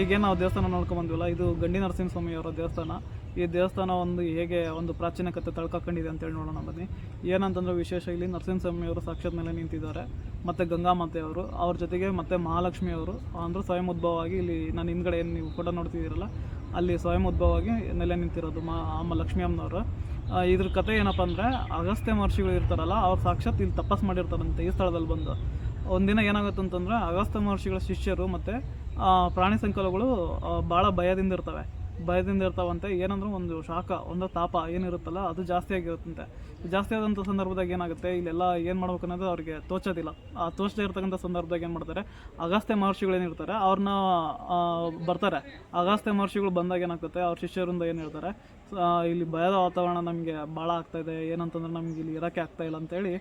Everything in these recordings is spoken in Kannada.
ಈಗೇನು ನಾವು ದೇವಸ್ಥಾನ ನೋಡ್ಕೊಂಡ್ ಬಂದ್ವಲ್ಲ, ಇದು ಗಂಡಿ ನರಸಿಂಹಸ್ವಾಮಿಯವರ ದೇವಸ್ಥಾನ. ಈ ದೇವಸ್ಥಾನ ಒಂದು ಹೇಗೆ ಒಂದು ಪ್ರಾಚೀನ ಕಥೆ ತಳ್ಕೊಂಡಿದೆ ಅಂತೇಳಿ ನೋಡೋಣ ಬನ್ನಿ. ಏನಂತಂದ್ರೆ ವಿಶೇಷ ಇಲ್ಲಿ ನರಸಿಂಹಸ್ವಾಮಿಯವರು ಸಾಕ್ಷಾತ್ ಮೇಲೆ ನಿಂತಿದ್ದಾರೆ. ಮತ್ತು ಗಂಗಾಮಾತೆ ಅವರು ಜೊತೆಗೆ ಮತ್ತೆ ಮಹಾಲಕ್ಷ್ಮಿಯವರು ಅಂದ್ರೆ ಸ್ವಯಂ ಉದ್ಭವವಾಗಿ ಇಲ್ಲಿ ನಾನು ಹಿಂದ್ಗಡೆ ಏನು ನೀವು ಫೋಟೋ ನೋಡ್ತಿದ್ದೀರಲ್ಲ, ಅಲ್ಲಿ ಸ್ವಯಂ ಉದ್ಭವವಾಗಿ ನೆಲೆ ನಿಂತಿರೋದು ಮಾ, ಅಮ್ಮ ಲಕ್ಷ್ಮೀ ಅಮ್ಮನವರು ಇದ್ರ ಕತೆ ಏನಪ್ಪ ಅಂದರೆ, ಅಗಸ್ತ್ಯ ಮಹರ್ಷಿಗಳು ಇರ್ತಾರಲ್ಲ, ಅವ್ರು ಸಾಕ್ಷಾತ್ ಇಲ್ಲಿ ತಪಸ್ ಮಾಡಿರ್ತಾರಂತೆ ಈ ಸ್ಥಳದಲ್ಲಿ ಬಂದು. ಒಂದಿನ ಏನಾಗುತ್ತೆ ಅಂತಂದ್ರೆ ಅಗಸ್ತ್ಯ ಮಹರ್ಷಿಗಳ ಶಿಷ್ಯರು ಮತ್ತು ಪ್ರಾಣಿ ಸಂಕಲಗಳು ಭಾಳ ಭಯದಿಂದ ಇರ್ತವೆ. ಭಯದಿಂದ ಇರ್ತಾವಂತೆ. ಏನಂದ್ರೆ ಒಂದು ಶಾಖ, ಒಂದು ತಾಪ ಏನಿರುತ್ತಲ್ಲ, ಅದು ಜಾಸ್ತಿ ಆಗಿರುತ್ತಂತೆ. ಜಾಸ್ತಿ ಆದಂಥ ಸಂದರ್ಭದಾಗ ಏನಾಗುತ್ತೆ? ಇಲ್ಲೆಲ್ಲ ಏನು ಮಾಡ್ಬೇಕು ಅನ್ನೋದು ಅವ್ರಿಗೆ ತೋಚೋದಿಲ್ಲ. ಆ, ತೋಚದೇ ಇರ್ತಕ್ಕಂಥ ಸಂದರ್ಭದಾಗ ಏನು ಮಾಡ್ತಾರೆ? ಅಗಸ್ತ್ಯ ಮಹರ್ಷಿಗಳು ಏನಿರ್ತಾರೆ ಅವ್ರನ್ನ ಬರ್ತಾರೆ. ಅಗಸ್ತ್ಯ ಮಹರ್ಷಿಗಳು ಬಂದಾಗ ಏನಾಗುತ್ತೆ ಅವ್ರ ಶಿಷ್ಯರಿಂದ ಏನು ಹೇಳ್ತಾರೆ? ಇಲ್ಲಿ ಭಯದ ವಾತಾವರಣ ನಮಗೆ ಭಾಳ ಆಗ್ತಾ ಇದೆ. ಏನಂತಂದ್ರೆ ನಮ್ಗೆ ಇಲ್ಲಿ ಇರೋಕ್ಕೆ ಆಗ್ತಾ ಇಲ್ಲ ಅಂತೇಳಿ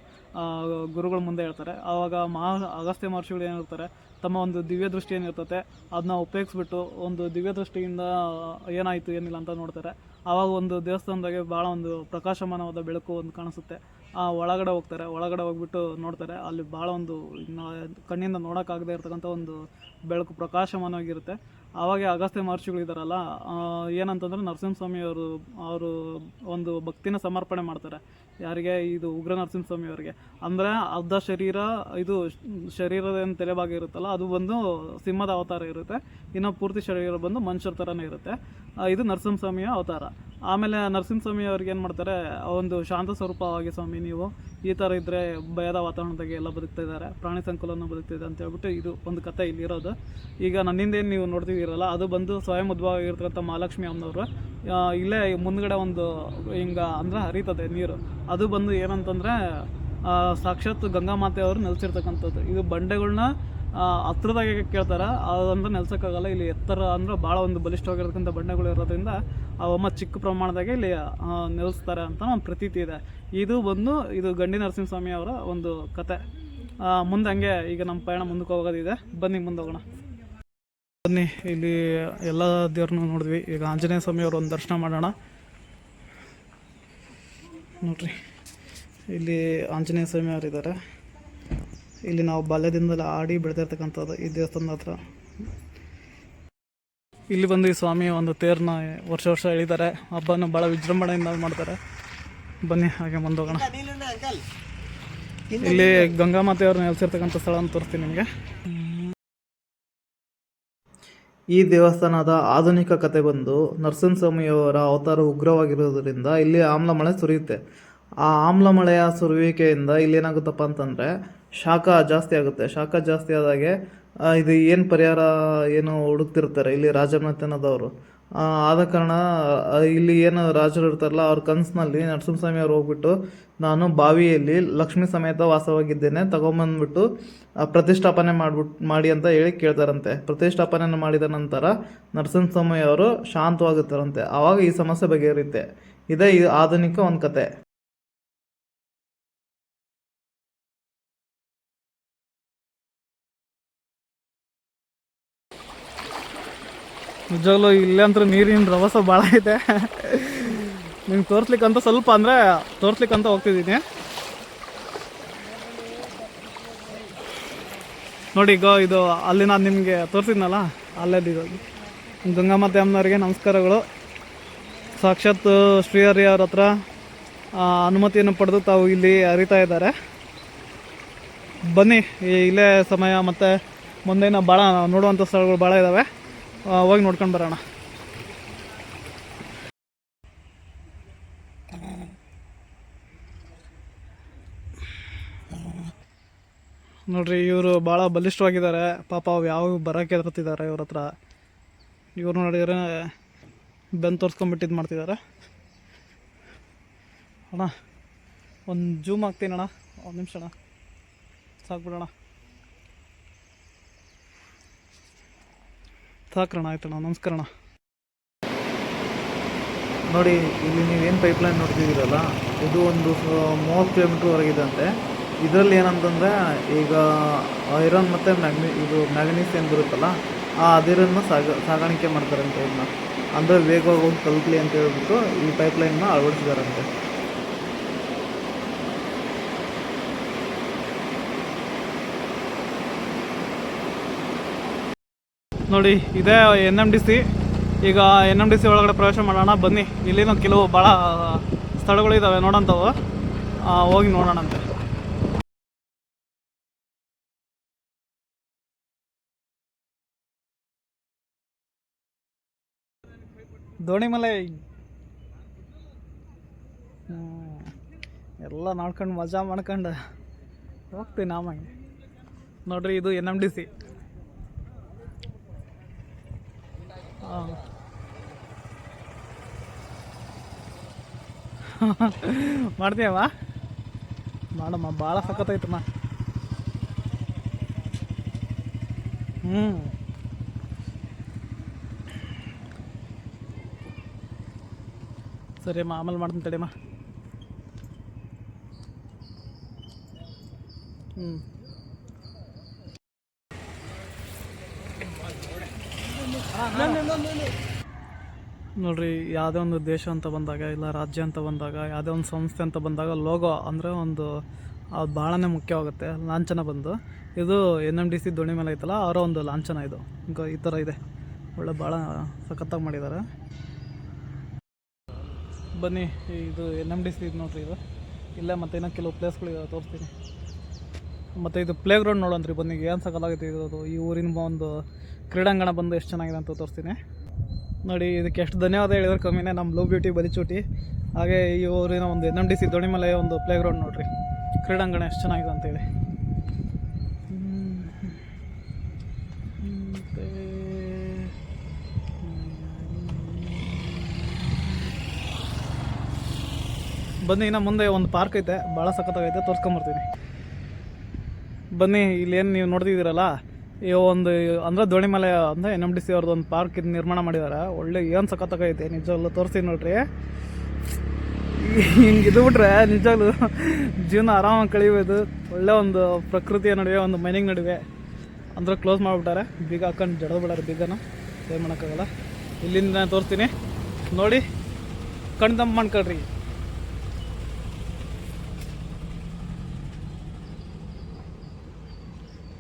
ಗುರುಗಳ ಮುಂದೆ ಹೇಳ್ತಾರೆ. ಆವಾಗ ಮಹಾ ಅಗಸ್ತ್ಯ ಮಹರ್ಷಿಗಳು ಏನಿರ್ತಾರೆ ತಮ್ಮ ಒಂದು ದಿವ್ಯ ದೃಷ್ಟಿ ಏನಿರ್ತತೆ ಅದನ್ನ ಉಪಯೋಗಿಸ್ಬಿಟ್ಟು ಒಂದು ದಿವ್ಯ ದೃಷ್ಟಿಯಿಂದ ಏನಾಯಿತು, ಏನಿಲ್ಲ ಅಂತ ನೋಡ್ತಾರೆ. ಆವಾಗ ಒಂದು ದೇವಸ್ಥಾನದಾಗೆ ಭಾಳ ಒಂದು ಪ್ರಕಾಶಮಾನವಾದ ಬೆಳಕು ಒಂದು ಕಾಣಿಸುತ್ತೆ. ಆ, ಒಳಗಡೆ ಹೋಗ್ತಾರೆ. ಒಳಗಡೆ ಹೋಗ್ಬಿಟ್ಟು ನೋಡ್ತಾರೆ. ಅಲ್ಲಿ ಭಾಳ ಒಂದು ಕಣ್ಣಿಂದ ನೋಡೋಕ್ಕಾಗದೇ ಇರ್ತಕ್ಕಂಥ ಒಂದು ಬೆಳಕು ಪ್ರಕಾಶಮಾನವಾಗಿರುತ್ತೆ. ಆವಾಗ ಅಗಸ್ತ್ಯ ಮಹರ್ಷಿಗಳಿದ್ದಾರಲ್ಲ ಏನಂತಂದರೆ ನರಸಿಂಹಸ್ವಾಮಿ ಅವರು ಅವರು ಒಂದು ಭಕ್ತಿನ ಸಮರ್ಪಣೆ ಮಾಡ್ತಾರೆ. ಯಾರಿಗೆ? ಇದು ಉಗ್ರ ನರಸಿಂಹಸ್ವಾಮಿ ಅವರಿಗೆ. ಅಂದರೆ ಅರ್ಧ ಶರೀರ, ಇದು ಶರೀರದ ಏನು ತಲೆಭಾಗ ಇರುತ್ತಲ್ಲ, ಅದು ಬಂದು ಸಿಂಹದ ಅವತಾರ ಇರುತ್ತೆ. ಇನ್ನು ಪೂರ್ತಿ ಶರೀರ ಬಂದು ಮನುಷ್ಯರ ಥರನೇ ಇರುತ್ತೆ. ಇದು ನರಸಿಂಹಸ್ವಾಮಿಯ ಅವತಾರ. ಆಮೇಲೆ ನರಸಿಂಹಸ್ವಾಮಿ ಅವ್ರಿಗೆ ಏನು ಮಾಡ್ತಾರೆ ಒಂದು ಶಾಂತ ಸ್ವರೂಪವಾಗಿ ಸ್ವಾಮಿ ನೀವು ಈ ಥರ ಇದ್ದರೆ ಭಯದ ವಾತಾವರಣದಾಗೆ ಎಲ್ಲ ಬದುಕ್ತಾ ಇದ್ದಾರೆ ಪ್ರಾಣಿ ಸಂಕುಲನ ಬದುಕ್ತಿದೆ ಅಂತ ಹೇಳ್ಬಿಟ್ಟು ಇದು ಒಂದು ಕತೆ ಇಲ್ಲಿರೋದು ಈಗ ನನ್ನಿಂದ ಏನು ನೀವು ನೋಡ್ತಿದ್ದೀರಲ್ಲ ಅದು ಬಂದು ಸ್ವಯಂ ಉದ್ಭವಾಗಿರ್ತಕ್ಕಂಥ ಮಹಾಲಕ್ಷ್ಮಿ ಅಮ್ಮನವರು ಇಲ್ಲೇ ಮುಂದ್ಗಡೆ ಒಂದು ಹಿಂಗೆ ಅಂದ್ರೆ ಹರಿತದೆ ನೀರು. ಅದು ಬಂದು ಏನಂತಂದರೆ ಸಾಕ್ಷಾತ್ ಗಂಗಾ ಮಾತೆಯವರು ನೆಲೆಸಿರ್ತಕ್ಕಂಥದ್ದು. ಇದು ಬಂಡೆಗಳ್ನ ಹತ್ರದಾಗೆ ಕೇಳ್ತಾರೆ, ಅದಂದ್ರೆ ನೆಲ್ಸೋಕ್ಕಾಗಲ್ಲ. ಇಲ್ಲಿ ಎತ್ತರ ಅಂದ್ರೆ ಭಾಳ ಒಂದು ಬಲಿಷ್ಠವಾಗಿರ್ತಕ್ಕಂಥ ಬಣ್ಣಗಳು ಇರೋದ್ರಿಂದ ಅವಮ್ಮ ಚಿಕ್ಕ ಪ್ರಮಾಣದಾಗೆ ಇಲ್ಲಿ ನೆಲೆಸ್ತಾರೆ ಅಂತ ಒಂದು ಪ್ರತೀತಿ ಇದೆ. ಇದು ಬಂದು, ಇದು ಗಂಡಿ ನರಸಿಂಹಸ್ವಾಮಿ ಅವರ ಒಂದು ಕತೆ. ಮುಂದೆ ಹಂಗೆ ಈಗ ನಮ್ಮ ಪಯಣ ಮುಂದಕ್ಕೆ ಹೋಗೋದಿದೆ. ಬನ್ನಿ, ಮುಂದೆ ಹೋಗೋಣ. ಬನ್ನಿ, ಇಲ್ಲಿ ಎಲ್ಲ ದೇವ್ರನ್ನೂ ನೋಡಿದ್ವಿ. ಈಗ ಆಂಜನೇಯ ಸ್ವಾಮಿ ಅವ್ರ ಒಂದು ದರ್ಶನ ಮಾಡೋಣ. ನೋಡ್ರಿ. ಇಲ್ಲಿ ಆಂಜನೇಯ ಸ್ವಾಮಿ ಅವರು ಇದ್ದಾರೆ ಇಲ್ಲಿ ನಾವು ಬಾಲ್ಯದಿಂದಲೇ ಆಡಿ ಬೆಳೆದಿರ್ತಕ್ಕಂಥದ್ದು ಈ ದೇವಸ್ಥಾನದ ಹತ್ರ. ಇಲ್ಲಿ ಬಂದು ಈ ಸ್ವಾಮಿ ಒಂದು ತೇರನ್ನ ವರ್ಷ ವರ್ಷ ಎಳಿತಾರೆ. ಹಬ್ಬನ ಭಾಳ ವಿಜೃಂಭಣೆಯಿಂದ ಮಾಡ್ತಾರೆ. ಬನ್ನಿ, ಹಾಗೆ ಮುಂದೋಗೋಣ ಇಲ್ಲಿ ಗಂಗಾ ಮಾತೆಯವ್ರನ್ನ ನೆಲೆಸಿರ್ತಕ್ಕಂಥ ಸ್ಥಳ ಅಂತ ತೋರಿಸ್ತೀನಿ ನಿಮಗೆ. ಈ ದೇವಸ್ಥಾನದ ಆಧುನಿಕ ಕತೆ ಬಂದು ನರಸಿಂಹಸ್ವಾಮಿಯವರ ಅವತಾರ ಉಗ್ರವಾಗಿರೋದ್ರಿಂದ ಇಲ್ಲಿ ಆಮ್ಲ ಮಳೆ ಸುರಿಯುತ್ತೆ. ಆ ಆಮ್ಲ ಮಳೆಯ ಸುರಿಯುವಿಕೆಯಿಂದ ಇಲ್ಲಿ ಏನಾಗುತ್ತಪ್ಪ ಅಂತಂದರೆ ಶಾಖ ಜಾಸ್ತಿ ಆಗುತ್ತೆ. ಶಾಖ ಜಾಸ್ತಿ ಆದಾಗೆ ಇದು ಏನು ಪರಿಹಾರ, ಏನು ಹುಡುಕ್ತಿರ್ತಾರೆ ಇಲ್ಲಿ ರಾಜಮನೆತನದವರು ಆದ ಕಾರಣ ಇಲ್ಲಿ ಏನು ರಾಜರು ಇರ್ತಾರಲ್ಲ, ಅವ್ರ ಕನಸಿನಲ್ಲಿ ನರಸಿಂಹಸ್ವಾಮಿ ಅವ್ರು ಹೋಗ್ಬಿಟ್ಟು, ನಾನು ಬಾವಿಯಲ್ಲಿ ಲಕ್ಷ್ಮೀ ಸಮೇತ ವಾಸವಾಗಿದ್ದೇನೆ, ತಗೊಂಬಂದ್ಬಿಟ್ಟು ಪ್ರತಿಷ್ಠಾಪನೆ ಮಾಡ್ಬಿಟ್ಟು ಮಾಡಿ ಅಂತ ಹೇಳಿ ಕೇಳ್ತಾರಂತೆ. ಪ್ರತಿಷ್ಠಾಪನೆ ಮಾಡಿದ ನಂತರ ನರಸಿಂಹಸ್ವಾಮಿ ಅವರು ಶಾಂತವಾಗುತ್ತಾರಂತೆ. ಆವಾಗ ಈ ಸಮಸ್ಯೆ ಬಗೆಹರಿಯುತ್ತೆ. ಇದೇ ಆಧುನಿಕ ಒಂದು ಕತೆ. ನಿಜವಾಗ್ಲೂ ಇಲ್ಲ ಅಂತ ನೀರಿನ ರಭಸ ಭಾಳ ಐತೆ. ನಿಮ್ಗೆ ತೋರಿಸ್ಲಿಕ್ಕಂತ ಸ್ವಲ್ಪ ಅಂದರೆ ತೋರಿಸ್ಲಿಕ್ಕಂತ ಹೋಗ್ತಿದ್ದೀನಿ. ನೋಡಿ ಈಗ ಇದು ಅಲ್ಲಿ ನಾನು ನಿಮಗೆ ತೋರಿಸಿದ್ನಲ್ಲ ಅಲ್ಲೇ ಇದು. ಗಂಗಾಮಾತೆ ಅಮ್ಮನವ್ರಿಗೆ ನಮಸ್ಕಾರಗಳು. ಸಾಕ್ಷಾತ್ ಶ್ರೀಹರಿ ಅವ್ರ ಹತ್ರ ಅನುಮತಿಯನ್ನು ಪಡೆದು ತಾವು ಇಲ್ಲಿ ಅರಿತಾ ಇದ್ದಾರೆ. ಬನ್ನಿ ಇಲ್ಲೇ ಸಮಯ ಮತ್ತು ಮುಂದೆ ಭಾಳ ನೋಡುವಂಥ ಸ್ಥಳಗಳು ಭಾಳ ಇದ್ದಾವೆ ಹೋಗಿ ನೋಡ್ಕೊಂಡು ಬರೋಣ. ನೋಡ್ರಿ, ಇವರು ಭಾಳ ಬಲಿಷ್ಠವಾಗಿದ್ದಾರೆ. ಪಾಪ ಅವು ಯಾವ ಬರೋಕ್ಕೆ ಎದುರ್ತಿದ್ದಾರೆ ಇವ್ರ ಹತ್ರ. ಇವ್ರು ನೋಡಿದ್ರೆ ಬೆನ್ ತೋರಿಸ್ಕೊಂಬಿಟ್ಟಿದ್ದು ಮಾಡ್ತಿದ್ದಾರೆ. ಅಣ್ಣ, ಒಂದು ಜೂಮ್ ಹಾಕ್ತೀನಿ ಅಣ್ಣ. ಒಂದು ನಿಮಿಷ ಅಣ್ಣ. ಸಾಕ್ಬಿಡೋಣ. ಸಾಕ್ರಣ ಆಯ್ತಣ್ಣ ನಮಸ್ಕಾರ ಅಣ್ಣ ನೋಡಿ, ಇಲ್ಲಿ ನೀವೇನು ಪೈಪ್ಲೈನ್ ನೋಡ್ತಿದ್ದೀರಲ್ಲ, ಇದು ಒಂದು ಮೂವತ್ತು ಕಿಲೋಮೀಟ್ರ್ವರೆಗಿದೆ ಅಂತೆ. ಇದರಲ್ಲಿ ಏನಂತಂದರೆ, ಈಗ ಐರನ್ ಮತ್ತು ಮ್ಯಾಗ್ನಿ ಇದು ಮ್ಯಾಗ್ನೀಸ್ ಏನು ಬರುತ್ತಲ್ಲ, ಆ ಅದಿರನ್ನು ಸಾಗ, ಸಾಗಾಣಿಕೆ ಮಾಡ್ತಾರಂತೆ ಇದನ್ನ ಅಂದರೆ, ವೇಗವಾಗಿ ಹೋಗಿ ತಲುಪಲಿ ಅಂತ ಹೇಳ್ಬಿಟ್ಟು ಈ ಪೈಪ್ಲೈನ್ನ ಅಳವಡಿಸಿದಾರಂತೆ. ನೋಡಿ, ಇದೇ ಎನ್ ಎಂ ಡಿ ಸಿ ಈಗ ಎನ್ ಎಂ ಡಿ ಸಿ ಒಳಗಡೆ ಪ್ರವೇಶ ಮಾಡೋಣ. ಬನ್ನಿ, ಇಲ್ಲಿನ ಕೆಲವು ಭಾಳ ಸ್ಥಳಗಳು ಇದ್ದಾವೆ ನೋಡೋಂಥವು. ಹೋಗಿ ಹೋಗಿ ನೋಡೋಣಂತೆ. ದೋಣಿಮಲೆ. ಎಲ್ಲ ನೋಡ್ಕೊಂಡು ಮಜಾ ಮಾಡ್ಕೊಂಡು ಹೋಗ್ತೀನಿ ಆಮೇಲೆ. ನೋಡ್ರಿ, ಇದು ಎನ್ ಎಂ ಡಿ ಸಿ ಮಾಡ್ತೀಯಮ್ಮ ಮಾಡಮ್ಮ ಭಾಳ ಸಖತ್ತೈತಮ್ಮ ಹ್ಞೂ ಸರಿ ಅಮ್ಮ ಆಮೇಲೆ ಮಾಡ್ತೀನಿ ತಡಿಯಮ್ಮ. ಹ್ಞೂ ನೋಡ್ರಿ, ಯಾವುದೇ ಒಂದು ದೇಶ ಅಂತ ಬಂದಾಗ, ಇಲ್ಲ ರಾಜ್ಯ ಅಂತ ಬಂದಾಗ, ಯಾವುದೇ ಒಂದು ಸಂಸ್ಥೆ ಅಂತ ಬಂದಾಗ ಲೋಗೋ ಅಂದರೆ ಒಂದು ಅದು ಭಾಳನೇ ಮುಖ್ಯವಾಗುತ್ತೆ, ಲಾಂಛನ ಬಂದು. ಇದು ಎನ್ ಎಂ ಡಿ ಸಿ ದೋಣಿ ಮೇಲೆ ಐತಲ್ಲ, ಅವರ ಒಂದು ಲಾಂಛನ ಇದು. ಈ ಥರ ಇದೆ. ಒಳ್ಳೆ ಭಾಳ ಸಖತ್ತಾಗಿ ಮಾಡಿದ್ದಾರೆ ಬನ್ನಿ, ಇದು ಎನ್ ಎಂ ಡಿ ಸಿ ಇದು ನೋಡ್ರಿ ಇದು. ಇಲ್ಲೇ ಮತ್ತೆ ಇನ್ನೂ ಕೆಲವು ಪ್ಲೇಸ್ಗಳಿದೆ ತೋರಿಸ್ತೀನಿ. ಮತ್ತು ಇದು ಪ್ಲೇ ಗ್ರೌಂಡ್ ನೋಡೋಣ್ರಿ ಬನ್ನಿ, ಏನು ಸಕಲಾಗೈತೆ ಇದು ಈ ಊರಿನ ಒಂದು ಕ್ರೀಡಾಂಗಣ ಬಂದು ಎಷ್ಟು ಚೆನ್ನಾಗಿದೆ ಅಂತ ತೋರಿಸ್ತೀನಿ. ನೋಡಿ, ಇದಕ್ಕೆ ಎಷ್ಟು ಧನ್ಯವಾದ ಹೇಳಿದ್ರೆ ಕಮ್ಮಿನೇ, ನಮ್ಮ ಲೋ ಬ್ಯೂಟಿ ಬಲಿಚೂಟಿ ಹಾಗೆ ಈ ಊರಿನ ಒಂದು ಎನ್ ಎಂ ಡಿ ಸಿ ದೋಣಿಮಲೆಯ ಒಂದು ಪ್ಲೇ ಗ್ರೌಂಡ್ ನೋಡ್ರಿ. ಕ್ರೀಡಾಂಗಣ ಎಷ್ಟು ಚೆನ್ನಾಗಿದೆ ಅಂತೇಳಿ ಬನ್ನಿ, ಇನ್ನು ಮುಂದೆ ಒಂದು ಪಾರ್ಕ್ ಐತೆ ಭಾಳ ಸಖತ್ತಾಗೈತೆ, ತೋರ್ಸ್ಕೊಂಬರ್ತೀನಿ. ಬನ್ನಿ ಇಲ್ಲೇನು ನೀವು ನೋಡ್ತಿದ್ದೀರಲ್ಲ? ಈ ಒಂದು ಅಂದರೆ ದೋಣಿಮಲೆ ಅಂತ ಎನ್ ಎಂ ಡಿ ಸಿ ಅವ್ರದ್ದು ಒಂದು ಪಾರ್ಕ್ ಇದು ನಿರ್ಮಾಣ ಮಾಡಿದ್ದಾರೆ ಒಳ್ಳೆ ಏನು ಸಖತ್ತಾಗೈತೆ ನಿಜವಾಗ್ಲೂ ತೋರಿಸಿ ನೋಡ್ರಿ. ಹಿಂಗೆ ಇದು ಬಿಟ್ರೆ ನಿಜವಾಗ್ಲೂ ಜೀವನ ಆರಾಮಾಗಿ ಕಳಿಬೋದು. ಒಳ್ಳೆ ಒಂದು ಪ್ರಕೃತಿಯ ನಡುವೆ, ಒಂದು ಮೈನಿಂಗ್ ನಡುವೆ ಅಂದ್ರೆ ಕ್ಲೋಸ್ ಮಾಡಿಬಿಟ್ಟಾರೆ. ಬೀಗ ಹಾಕೊಂಡು ಜಡದು ಬಿಡಾರೆ ಬೀಗನ. ಏನು ಮಾಡೋಕ್ಕಾಗಲ್ಲ. ಇಲ್ಲಿಂದ ನಾನು ತೋರಿಸ್ತೀನಿ. ನೋಡಿ ಕಣ್ತಂಪು ಮಾಡ್ಕೊಳ್ರಿ.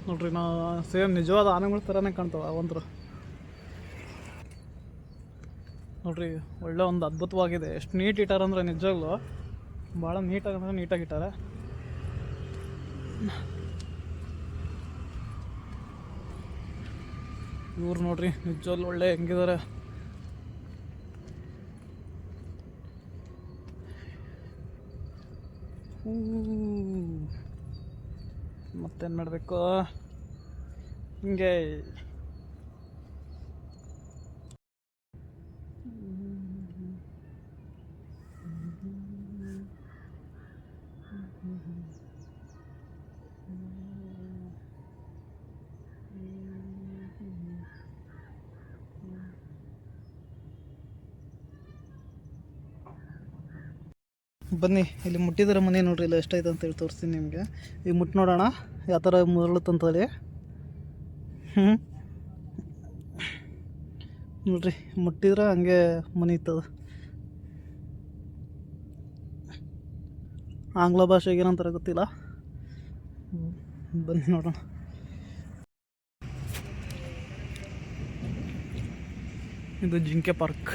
ನೋಡ್ರಿ, ನಾ ಸೇಮ್ ನಿಜವಾದ ಆನೆಗಳ ಥರನೇ ಆ ಅವಂತ್ರ ನೋಡ್ರಿ, ಒಳ್ಳೆ ಒಂದು ಅದ್ಭುತವಾಗಿದೆ. ಎಷ್ಟು ನೀಟ್ ಇಟ್ಟಾರ ಅಂದ್ರೆ ನಿಜವಾಗ್ಲೂ. ಭಾಳ ನೀಟಾಗಿ ಅಂದ್ರೆ ನೀಟಾಗಿ ಇಟ್ಟಾರೆ. ಇವ್ರು ನೋಡ್ರಿ, ನಿಜವಾಗ್ಲು ಒಳ್ಳೆ ಹೆಂಗಿದ್ದಾರೆ ಮತ್ತೇನು ಮಾಡಬೇಕು? ಹಿಂಗೆ ಬನ್ನಿ, ಇಲ್ಲಿ ಮುಟ್ಟಿದ್ರೆ ಮನೆ ನೋಡ್ರಿ, ಇಲ್ಲ ಎಷ್ಟೈತೆ ಅಂತೇಳಿ ತೋರಿಸ್ತೀನಿ ನಿಮಗೆ. ಈಗ ಮುಟ್ಟು ನೋಡೋಣ, ಯಾವ ಥರ ಮುರಳುತ್ತಂತೇಳಿ ಹ್ಞೂ ನೋಡ್ರಿ, ಮುಟ್ಟಿದ್ರೆ ಹಂಗೆ ಮನೆ ಇತ್ತದ ಆಂಗ್ಲ ಭಾಷೆಗೆ ಏನಂತಾರೆ ಗೊತ್ತಿಲ್ಲ. ಬನ್ನಿ ನೋಡೋಣ. ಇದು ಜಿಂಕೆ ಪಾರ್ಕ್.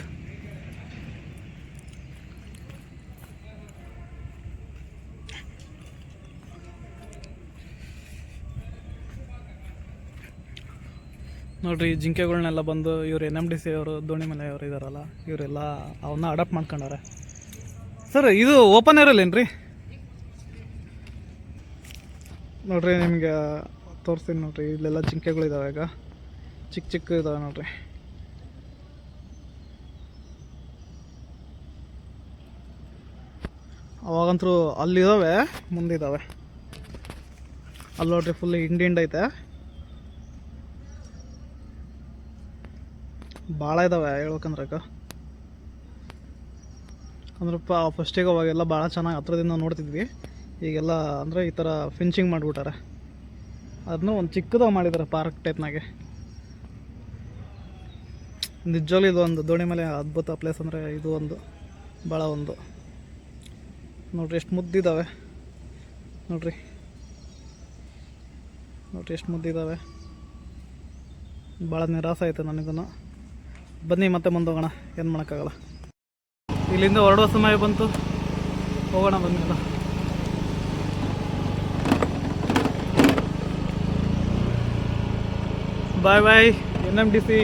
ನೋಡ್ರಿ ಜಿಂಕೆಗಳನ್ನೆಲ್ಲ ಬಂದು ಇವ್ರು ಎನ್ ಎಂ ಡಿ ಸಿ ಅವರು ದೋಣಿ ಮನೆ ಅವರು ಇದಾರಲ್ಲ, ಇವರೆಲ್ಲ ಅವನ್ನ ಅಡಾಪ್ಟ್ ಮಾಡ್ಕೊಂಡಾರೆ ಸರ್, ಇದು ಓಪನ್ ಇರಲ್ಲೇನ್ರಿ? ನೋಡ್ರಿ, ನಿಮಗೆ ತೋರಿಸ್ತೀನಿ ನೋಡ್ರಿ, ಇಲ್ಲೆಲ್ಲ ಜಿಂಕೆಗಳು ಇದಾವೆ ಈಗ. ಚಿಕ್ಕ ಚಿಕ್ಕ ಇದಾವೆ ನೋಡ್ರಿ. ಅವಾಗಂತೂ ಅಲ್ಲಿದ್ದಾವೆ ಮುಂದಿದ್ದಾವೆ ಅಲ್ಲಿ ನೋಡ್ರಿ ಫುಲ್ ಹಿಂಡಿ ಹಿಂಡ್ ಭಾಳ ಇದಾವೆ ಹೇಳ್ಬೇಕಂದ್ರೆ ಅಕ್ಕ. ಅಂದ್ರೆ ಪ ಫಸ್ಟಿಗೆ ಅವಾಗೆಲ್ಲ ಭಾಳ ಚೆನ್ನಾಗಿ ಹತ್ರದಿಂದ ನೋಡ್ತಿದ್ವಿ. ಈಗೆಲ್ಲ ಅಂದರೆ ಈ ಥರ ಫಿನಿಶಿಂಗ್ ಮಾಡಿಬಿಟ್ಟಾರೆ. ಅದನ್ನ ಒಂದು ಚಿಕ್ಕದಾಗಿ ಮಾಡಿದ್ದಾರೆ ಪಾರ್ಕ್ ಟೈಪ್ನಾಗೆ ನಿಜವಾಗ್ಲೂ ಇದು ಒಂದು ದೋಣಿ ಮೇಲೆ ಅದ್ಭುತ ಪ್ಲೇಸ್ ಅಂದರೆ ಇದು ಒಂದು ಭಾಳ ಒಂದು. ನೋಡ್ರಿ ಎಷ್ಟು ಮುದ್ದಿದ್ದಾವೆ ನೋಡ್ರಿ. ನೋಡ್ರಿ ಎಷ್ಟು ಮುದ್ದಿದ್ದಾವೆ ಭಾಳ ನಿರಾಸೆ ಆಯಿತು ನನಗೂ ಬನ್ನಿ ಮತ್ತೆ ಮುಂದೆ ಹೋಗೋಣ ಏನು ಮಾಡೋಕ್ಕಾಗಲ್ಲ. ಇಲ್ಲಿಂದ ಹೊರಡುವ ಸಮಯ ಬಂತು. ಹೋಗೋಣ ಬನ್ನಿ ಅಲ್ಲ bye bye N M D C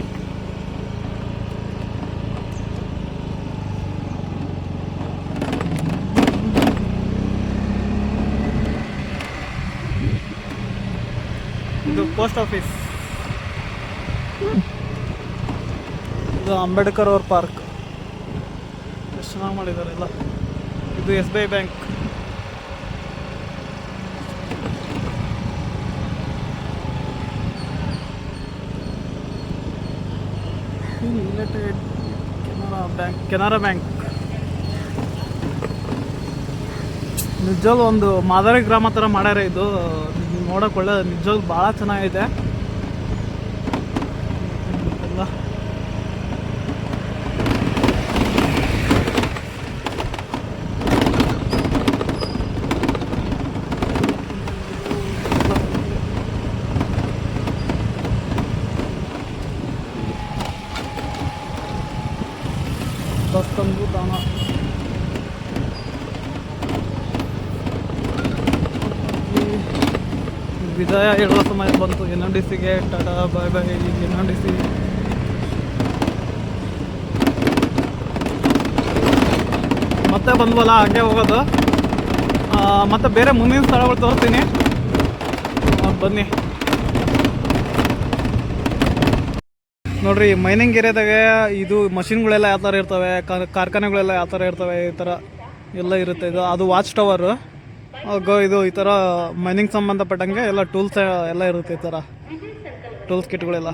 ಇದು ಪೋಸ್ಟ್ ಆಫೀಸ್ ಇದು ಅಂಬೇಡ್ಕರ್ ಅವ್ರ ಪಾರ್ಕ್. ಎಷ್ಟು ಚೆನ್ನಾಗಿ ಮಾಡಿದ್ದಾರೆ ಎಲ್ಲ. ಇದು S B I bank. Related Canara bank Canara bank ನಿಜವಾಗ್ಲೂ ಒಂದು ಮಾದರಿ ಗ್ರಾಮ ಥರ ಮಾಡ್ಯಾರ ಇದು. ನೋಡೋಕೆ ಒಳ್ಳೆ ನಿಜವಾಗ್ಲೂ ಭಾಳ ಚೆನ್ನಾಗಿದೆ ಎಲ್ಲ ಬಸ್ ತಂದು ತಾಣ ವಿದಾಯ ಹೇಳುವ ಸಮಯ ಬಂತು ಎನ್ ಎಂ ಡಿ ಸಿಗೆ tata bye bye N M D C ಮತ್ತೆ ಬಂದ್ವಲ್ಲ ಹಾಗೆ ಹೋಗೋದು ಆ, ಮತ್ತೆ ಬೇರೆ ಮುಂದಿನ ಸ್ಥಳಗಳು ತೋರಿಸ್ತೀನಿ ಆ, ಬನ್ನಿ ನೋಡ್ರಿ ಮೈನಿಂಗ್ ಏರಿಯಾದಾಗ ಇದು ಮಷಿನ್ಗಳೆಲ್ಲ ಯಾವ ಥರ ಇರ್ತವೆ ಕಾರ್- ಕಾರ್ಖಾನೆಗಳೆಲ್ಲ ಯಾವ ಥರ ಇರ್ತವೆ, ಈ ಥರ ಎಲ್ಲ ಇರುತ್ತೆ. ಇದು, ಅದು ವಾಚ್ ಟವರ್ ಇದು ಈ ಥರ ಮೈನಿಂಗ್ ಸಂಬಂಧಪಟ್ಟಂಗೆ ಎಲ್ಲ ಟೂಲ್ಸ್ ಎಲ್ಲ ಇರುತ್ತೆ ಈ ಥರ ಟೂಲ್ಸ್ ಕಿಟ್ಗಳೆಲ್ಲ